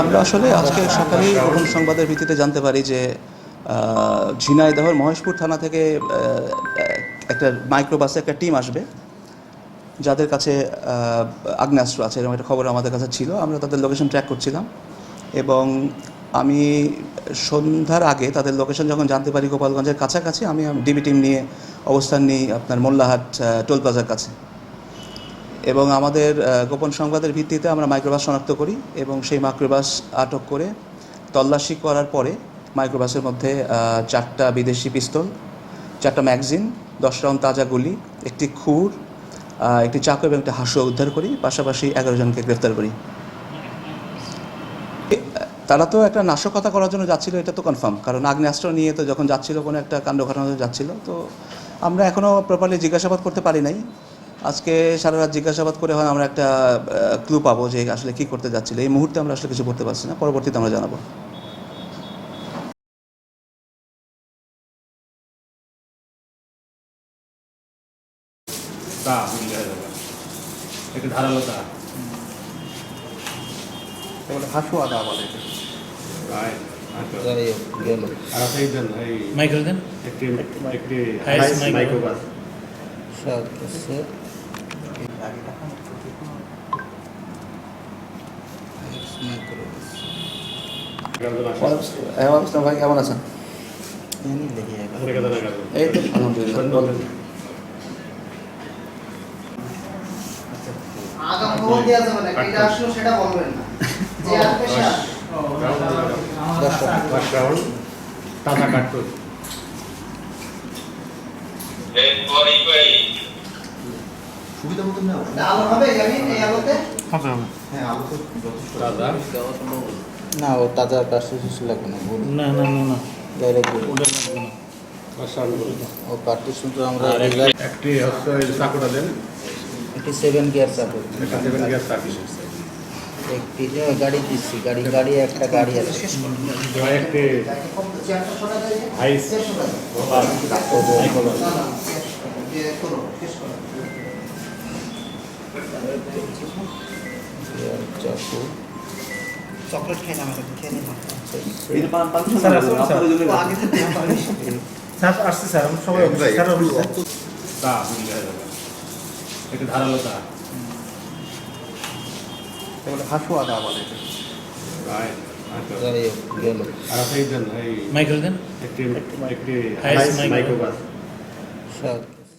আমরা আসলে আজকে সকালেই গোপন সংবাদের ভিত্তিতে জানতে পারি যে ঝিনাইদহর মহেশপুর থানা থেকে একটা মাইক্রোবাসে একটা টিম আসবে, যাদের কাছে আগ্নেয়াস্ত্র আছে, এরকম একটা খবর আমাদের কাছে ছিল। আমরা তাদের লোকেশন ট্র্যাক করছিলাম এবং আমি সন্ধ্যার আগে তাদের লোকেশন যখন জানতে পারি গোপালগঞ্জের কাছাকাছি, আমি ডিবি টিম নিয়ে অবস্থান নিই আপনার মোল্লাহাট টোল প্লাজার কাছে। এবং আমাদের গোপন সংবাদের ভিত্তিতে আমরা মাইক্রোবাস শনাক্ত করি এবং সেই মাইক্রোবাস আটক করে তল্লাশি করার পরে মাইক্রোবাসের মধ্যে চারটা বিদেশি পিস্তল, চারটা ম্যাগজিন, দশ রাউন্ড তাজা গুলি, একটি খুর একটি চাকু এবং একটি হাঁসও উদ্ধার করি, পাশাপাশি এগারো জনকে গ্রেফতার করি। তারা তো একটা নাশকতা করার জন্য যাচ্ছিল, এটা তো কনফার্ম কারণ আগ্নেয়াস্ত্র নিয়ে তো যখন যাচ্ছিল, কোনো একটা কাণ্ড ঘটানো যাচ্ছিল, তো আমরা এখনও প্রপারলি জিজ্ঞাসাবাদ করতে পারি নাই। আজকে সারা রাত জিজ্ঞাসাবাদ করে হয় আমরা একটা ক্লু পাবো যে আসলে কি করতে যাচ্ছিল। এই মুহূর্তে আমরা আসলে কিছু করতে পারছি না। পরবর্তীতে আমরা জানাব। একটু ধারালো হাসু আদা বলে একটি একটি। মাইক্রোবাস ভাই কেমন আছেন এই তো আলহামদুলিল্লাহ দেওয়া যাবে না আলো হবে জামিন এই আলোতে? দাদা না ও তাজা কার্টুস লাগবে না না না না না। ডাইরেক্ট ওটা লাগবে না। ও কার্টুস কিন্তু আমরা একটি হচ্ছে চাকুটা দেন। একটি সেভেন গিয়ার চাপো একটা দেবেন গ্যাস চাকু। একটি গাড়ি দিচ্ছি গাড়ি গাড়ি একটা গাড়ি আছে। একটি? হাইস। চাপো চকলেট খেয়ে নামে খেয়ে নিন স্যার আসছে স্যার আমি সবাই স্যার তা বুঝলে যাবে একটু ধারালো তা বলে দেন। মাইক্রোবাস।